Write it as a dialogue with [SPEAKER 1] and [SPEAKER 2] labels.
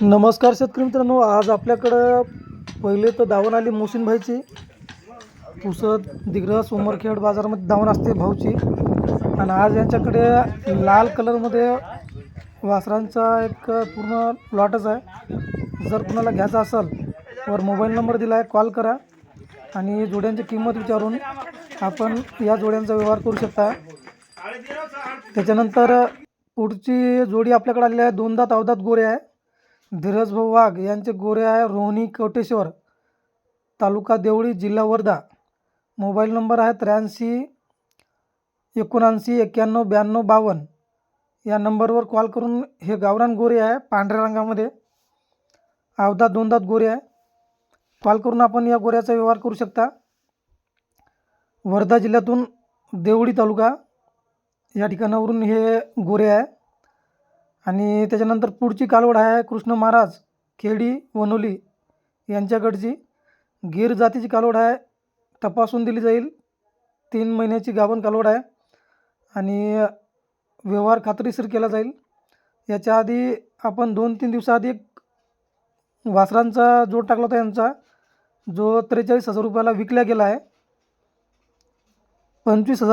[SPEAKER 1] नमस्कार शेतकरी मित्रांनो आज आपल्याकडं पहिले तर दावण आली मोसिनभाईची पुसद दिग्रह सोमरखेड बाजारामध्ये दावण असते भाऊची. आणि आज यांच्याकडे लाल कलरमध्ये वासरांचा एक पूर्ण प्लॉटच आहे. जर कुणाला घ्यायचा असेल वर मोबाईल नंबर दिला आहे कॉल करा. आणि जोड्यांची किंमत विचारून आपण या जोड्यांचा व्यवहार करू शकता. त्याच्यानंतर पुढची जोडी आपल्याकडे आलेली आहे. दोनदा तावदात गोरे आहे. धीरज भाऊ वाघ यांचे गोरे आहे रोहिणी कोटेश्वर तालुका देवळी जिल्हा वर्धा. मोबाईल नंबर आहे त्र्याऐंशी एकोणऐंशी एक्क्याण्णव ब्याण्णव बावन्न. या नंबरवर कॉल करून हे गावरान गोरे आहे पांढऱ्या रंगामध्ये. अवधात दोनदात गोरे आहे. कॉल करून आपण या गोऱ्याचा व्यवहार करू शकता. वर्धा जिल्ह्यातून देवळी तालुका या ठिकाणावरून हे गोरे आहे. आणि त्याच्यानंतर पुढची कालवड आहे कृष्ण महाराज खेडी वनोली यांच्याकडची. गीर जातीची कालवड आहे तपासून दिली जाईल. तीन महिन्याची गाभण कालवड आहे आणि व्यवहार खात्रीशीर केला जाईल. याच्या आधी आपण दोन तीन दिवसाआधी एक वासरांचा जोड टाकला होता यांचा. जो त्रेचाळीस हजार रुपयाला विकला गेला आहे. पंचवीस हजार